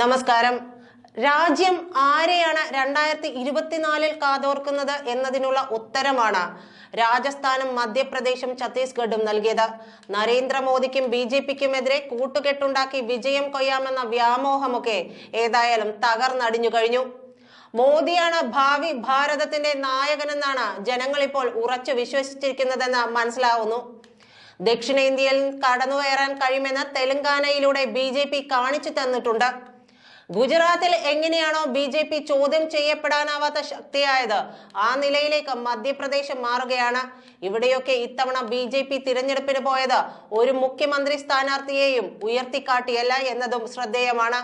നമസ്കാരം. രാജ്യം ആരെയാണ് രണ്ടായിരത്തി ഇരുപത്തിനാലിൽ കാതോർക്കുന്നത് എന്നതിനുള്ള ഉത്തരമാണ് രാജസ്ഥാനും മധ്യപ്രദേശും ഛത്തീസ്ഗഡും നൽകിയത്. നരേന്ദ്രമോദിക്കും ബി ജെ പിക്കുമെതിരെ കൂട്ടുകെട്ടുണ്ടാക്കി വിജയം കൊയ്യാമെന്ന വ്യാമോഹമൊക്കെ ഏതായാലും തകർന്നടിഞ്ഞു കഴിഞ്ഞു. മോദിയാണ് ഭാവി ഭാരതത്തിന്റെ നായകനെന്നാണ് ജനങ്ങൾ ഇപ്പോൾ ഉറച്ചു വിശ്വസിച്ചിരിക്കുന്നതെന്ന് മനസ്സിലാവുന്നു. ദക്ഷിണേന്ത്യയിൽ കടന്നുകയറാൻ കഴിയുമെന്ന് തെലങ്കാനയിലൂടെ ബി കാണിച്ചു തന്നിട്ടുണ്ട്. ഗുജറാത്തിൽ എങ്ങനെയാണോ ബി ജെ പി ചോദ്യം ചെയ്യപ്പെടാനാവാത്ത ശക്തിയായത്? ആ നിലയിലേക്ക് മധ്യപ്രദേശ് മാറുകയാണ്. ഇവിടെയൊക്കെ ഇത്തവണ ബി ജെ പി തിരഞ്ഞെടുപ്പിന് പോയത്. ഒരു മുഖ്യമന്ത്രി സ്ഥാനാർത്ഥിയെയും ഉയർത്തിക്കാട്ടിയല്ല എന്നതും ശ്രദ്ധേയമാണ്.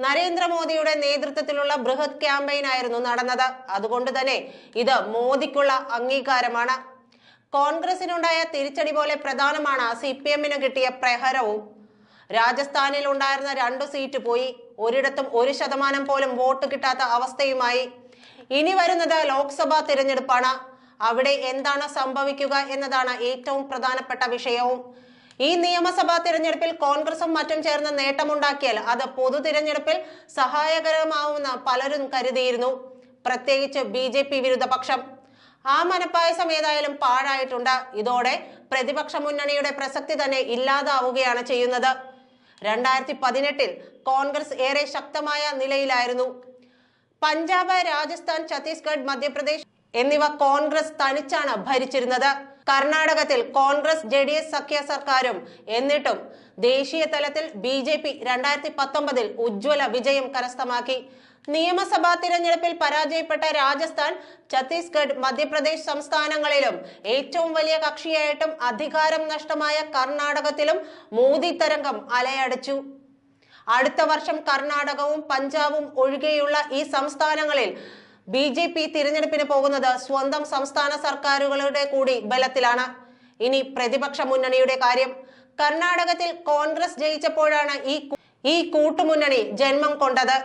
നരേന്ദ്രമോദിയുടെ നേതൃത്വത്തിലുള്ള ബൃഹത് ക്യാമ്പയിൻ ആയിരുന്നു നടന്നത്. അതുകൊണ്ട് തന്നെ ഇത് മോദിക്കുള്ള അംഗീകാരമാണ്. കോൺഗ്രസിനുണ്ടായ തിരിച്ചടി പോലെ പ്രധാനമാണ് സി പി എമ്മിന് കിട്ടിയ പ്രഹരവും. രാജസ്ഥാനിൽ ഉണ്ടായിരുന്ന രണ്ടു സീറ്റ് പോയി. ഒരിടത്തും ഒരു ശതമാനം പോലും വോട്ട് കിട്ടാത്ത അവസ്ഥയുമായി ഇനി വരുന്നത് ലോക്സഭാ തിരഞ്ഞെടുപ്പാണ്. അവിടെ എന്താണ് സംഭവിക്കുക എന്നതാണ് ഏറ്റവും പ്രധാനപ്പെട്ട വിഷയവും. ഈ നിയമസഭാ തിരഞ്ഞെടുപ്പിൽ കോൺഗ്രസും മറ്റും ചേർന്ന് നേട്ടമുണ്ടാക്കിയാൽ അത് പൊതു തിരഞ്ഞെടുപ്പിൽ സഹായകരമാവുമെന്ന് പലരും കരുതിയിരുന്നു. പ്രത്യേകിച്ച് ബി ജെ പി വിരുദ്ധ പക്ഷം ആ മനപ്പായസം ഏതായാലും പാഴായിട്ടുണ്ട്. ഇതോടെ പ്രതിപക്ഷ മുന്നണിയുടെ പ്രസക്തി തന്നെ ഇല്ലാതാവുകയാണ് ചെയ്യുന്നത്. രണ്ടായിരത്തി പതിനെട്ടിൽ കോൺഗ്രസ് ഏറെ ശക്തമായ നിലയിലായിരുന്നു. പഞ്ചാബ് രാജസ്ഥാൻ ഛത്തീസ്ഗഡ് മധ്യപ്രദേശ് എന്നിവ കോൺഗ്രസ് തനിച്ചാണ് ഭരിച്ചിരുന്നത്. കർണാടകത്തിൽ കോൺഗ്രസ് ജെ ഡി എസ് സഖ്യ സർക്കാരും. എന്നിട്ടും ദേശീയ തലത്തിൽ ബി ജെ പി രണ്ടായിരത്തി പത്തൊമ്പതിൽ ഉജ്ജ്വല വിജയം കരസ്ഥമാക്കി. നിയമസഭാ തിരഞ്ഞെടുപ്പിൽ പരാജയപ്പെട്ട രാജസ്ഥാൻ ഛത്തീസ്ഗഡ് മധ്യപ്രദേശ് സംസ്ഥാനങ്ങളിലും ഏറ്റവും വലിയ കക്ഷിയായിട്ടും അധികാരം നഷ്ടമായ കർണാടകത്തിലും മോദി തരംഗം അലയടിച്ചു. അടുത്ത വർഷം കർണാടകവും പഞ്ചാബും ഒഴികെയുള്ള ഈ സംസ്ഥാനങ്ങളിൽ ബി ജെ പി തിരഞ്ഞെടുപ്പിന് പോകുന്നത് സ്വന്തം സംസ്ഥാന സർക്കാരുകളുടെ കൂടി ബലത്തിലാണ്. ഇനി പ്രതിപക്ഷ മുന്നണിയുടെ കാര്യം. കർണാടകത്തിൽ കോൺഗ്രസ് ജയിച്ചപ്പോഴാണ് ഈ ഈ കൂട്ടുമുന്നണി ജന്മം കൊണ്ടത്.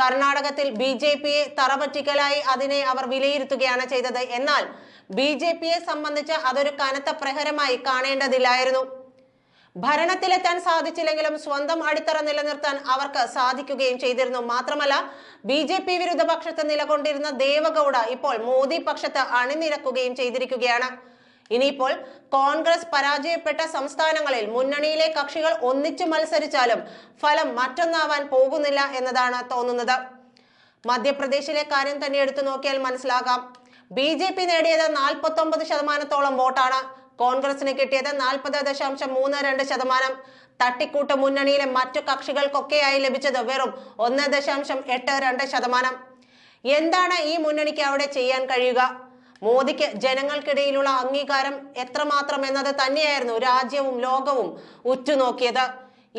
കർണാടകത്തിൽ ബി ജെ പിയെ തറപറ്റിക്കലായി അതിനെ അവർ വിലയിരുത്തുകയാണ് ചെയ്തത്. എന്നാൽ ബി ജെ പിയെ സംബന്ധിച്ച് അതൊരു കനത്ത പ്രഹരമായി കാണേണ്ടതില്ലായിരുന്നു. ഭരണത്തിലെത്താൻ സാധിച്ചില്ലെങ്കിലും സ്വന്തം അടിത്തറ നിലനിർത്താൻ അവർക്ക് സാധിക്കുകയും ചെയ്തിരുന്നു. മാത്രമല്ല ബി ജെ പി വിരുദ്ധ പക്ഷത്ത് നിലകൊണ്ടിരുന്ന ദേവഗൌഡ ഇപ്പോൾ മോദി പക്ഷത്ത് അണിനിരക്കുകയും ചെയ്തിരിക്കുകയാണ്. ഇനിയിപ്പോൾ കോൺഗ്രസ് പരാജയപ്പെട്ട സംസ്ഥാനങ്ങളിൽ മുന്നണിയിലെ കക്ഷികൾ ഒന്നിച്ചു മത്സരിച്ചാലും ഫലം മറ്റൊന്നാവാൻ പോകുന്നില്ല എന്നതാണ് തോന്നുന്നത്. മധ്യപ്രദേശിലെ കാര്യം തന്നെ എടുത്തു നോക്കിയാൽ മനസ്സിലാകാം. ബി ജെ പി നേടിയത് നാൽപ്പത്തി ഒമ്പത് ശതമാനത്തോളം വോട്ടാണ്. കോൺഗ്രസിന് കിട്ടിയത് നാൽപ്പത് ദശാംശം മൂന്ന് രണ്ട് ശതമാനം. തട്ടിക്കൂട്ട് മുന്നണിയിലെ മറ്റു കക്ഷികൾക്കൊക്കെയായി ലഭിച്ചത് വെറും ഒന്ന് ദശാംശം എട്ട് രണ്ട് ശതമാനം. എന്താണ് ഈ മുന്നണിക്ക് അവിടെ ചെയ്യാൻ കഴിയുക? മോദിക്ക് ജനങ്ങൾക്കിടയിലുള്ള അംഗീകാരം എത്രമാത്രം എന്നത് തന്നെയായിരുന്നു രാജ്യവും ലോകവും ഉറ്റുനോക്കിയത്.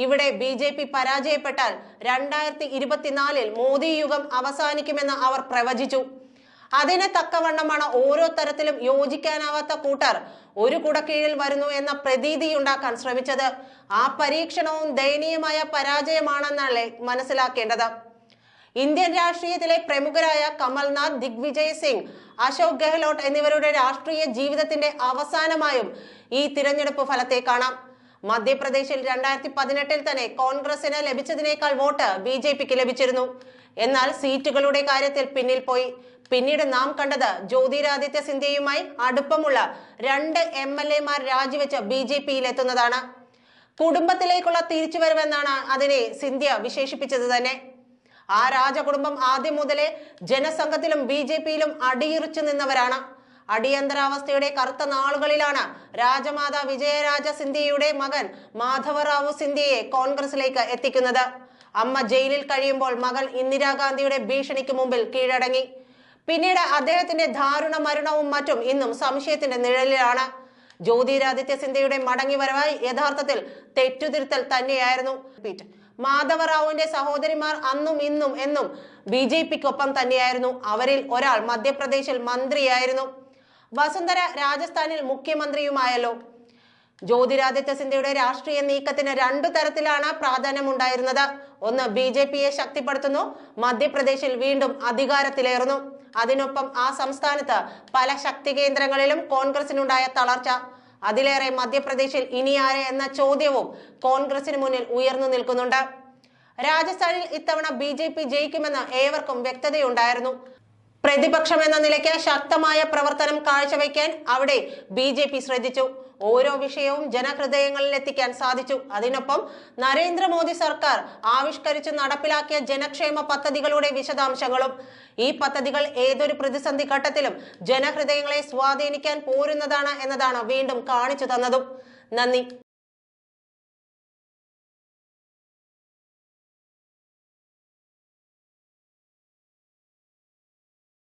ഇവിടെ ബി ജെ പി പരാജയപ്പെട്ടാൽ രണ്ടായിരത്തി ഇരുപത്തിനാലിൽ മോദി യുഗം അവസാനിക്കുമെന്ന് അവർ പ്രവചിച്ചു. അതിന് തക്കവണ്ണമാണ് ഓരോ തരത്തിലും യോജിക്കാനാവാത്ത കൂട്ടർ. ഒരു കുടക്കീഴിൽ വരുന്നു എന്ന പ്രതീതി ഉണ്ടാക്കാൻ ശ്രമിച്ചത്. ആ പരീക്ഷണവും ദയനീയമായ പരാജയമാണെന്നല്ലേ മനസ്സിലാക്കേണ്ടത്. ഇന്ത്യൻ രാഷ്ട്രീയത്തിലെ പ്രമുഖരായ കമൽനാഥ് ദിഗ്വിജയ് സിംഗ് അശോക് ഗെഹ്ലോട്ട് എന്നിവരുടെ രാഷ്ട്രീയ ജീവിതത്തിന്റെ അവസാനമായും ഈ തിരഞ്ഞെടുപ്പ് ഫലത്തെ കാണാം. മധ്യപ്രദേശിൽ രണ്ടായിരത്തി പതിനെട്ടിൽ തന്നെ കോൺഗ്രസിന് ലഭിച്ചതിനേക്കാൾ വോട്ട് ബി ജെ പിക്ക് ലഭിച്ചിരുന്നു. എന്നാൽ സീറ്റുകളുടെ കാര്യത്തിൽ പിന്നിൽ പോയി. പിന്നീട് നാം കണ്ടത് ജ്യോതിരാദിത്യ സിന്ധ്യയുമായി അടുപ്പമുള്ള രണ്ട് എം എൽ എമാർ രാജിവെച്ച് ബി ജെ പിയിൽ എത്തുന്നതാണ് കുടുംബത്തിലേക്കുള്ള തിരിച്ചുവരവെന്നാണ് അതിനെ സിന്ധ്യ വിശേഷിപ്പിച്ചത് തന്നെ. ആ രാജകുടുംബം ആദ്യം മുതലേ ജനസംഘത്തിലും ബി ജെ പിയിലും അടിയുറച്ചു നിന്നവരാണ്. അടിയന്തരാവസ്ഥയുടെ കറുത്ത നാളുകളിലാണ് രാജമാതാ വിജയരാജ സിന്ധ്യയുടെ മകൻ മാധവറാവു സിന്ധ്യയെ കോൺഗ്രസിലേക്ക് എത്തിക്കുന്നത്. അമ്മ ജയിലിൽ കഴിയുമ്പോൾ മകൾ ഇന്ദിരാഗാന്ധിയുടെ ഭീഷണിക്ക് മുമ്പിൽ കീഴടങ്ങി. പിന്നീട് അദ്ദേഹത്തിന്റെ ദാരുണ മരണവും മറ്റും ഇന്നും സംശയത്തിന്റെ നിഴലിലാണ്. ജ്യോതിരാദിത്യ സിന്ധ്യയുടെ മടങ്ങിവരവായി യഥാർത്ഥത്തിൽ തെറ്റുതിരുത്തൽ തന്നെയായിരുന്നു. മാധവറാവുവിന്റെ സഹോദരിമാർ അന്നും ഇന്നും എന്നും ബി ജെ പിക്കൊപ്പം തന്നെയായിരുന്നു. അവരിൽ ഒരാൾ മധ്യപ്രദേശിൽ മന്ത്രിയായിരുന്നു. വസുന്ധര രാജസ്ഥാനിൽ മുഖ്യമന്ത്രിയുമായല്ലോ. ജ്യോതിരാദിത്യ സിന്ധ്യയുടെ രാഷ്ട്രീയ നീക്കത്തിന് രണ്ടു തരത്തിലാണ് പ്രാധാന്യം ഉണ്ടായിരുന്നത് ഒന്ന് ബി ജെ പിയെ ശക്തിപ്പെടുത്തുന്നു മധ്യപ്രദേശിൽ വീണ്ടും അധികാരത്തിലേറുന്നു. അതിനൊപ്പം ആ സംസ്ഥാനത്ത് പല ശക്തി കേന്ദ്രങ്ങളിലും കോൺഗ്രസിനുണ്ടായ തളർച്ച. അതിലേറെ മധ്യപ്രദേശിൽ ഇനി ആരെ എന്ന ചോദ്യവും കോൺഗ്രസിന് മുന്നിൽ ഉയർന്നു നിൽക്കുന്നുണ്ട്. രാജസ്ഥാനിൽ ഇത്തവണ ബി ജെ പി ജയിക്കുമെന്ന് ഏവർക്കും വ്യക്തതയുണ്ടായിരുന്നു. പ്രതിപക്ഷം എന്ന നിലയ്ക്ക് ശക്തമായ പ്രവർത്തനം കാഴ്ചവെക്കാൻ അവിടെ ബി ജെ പി ശ്രദ്ധിച്ചു. ഓരോ വിഷയവും ജനഹൃദയങ്ങളിൽ എത്തിക്കാൻ സാധിച്ചു. അതിനൊപ്പം നരേന്ദ്രമോദി സർക്കാർ ആവിഷ്കരിച്ച് നടപ്പിലാക്കിയ ജനക്ഷേമ പദ്ധതികളുടെ വിശദാംശങ്ങളും ഈ പദ്ധതികൾ ഏതൊരു പ്രതിസന്ധി ഘട്ടത്തിലും ജനഹൃദയങ്ങളെ സ്വാധീനിക്കാൻ പോരുന്നതാണ് എന്നതാണ് വീണ്ടും കാണിച്ചു തന്നതും. നന്ദി.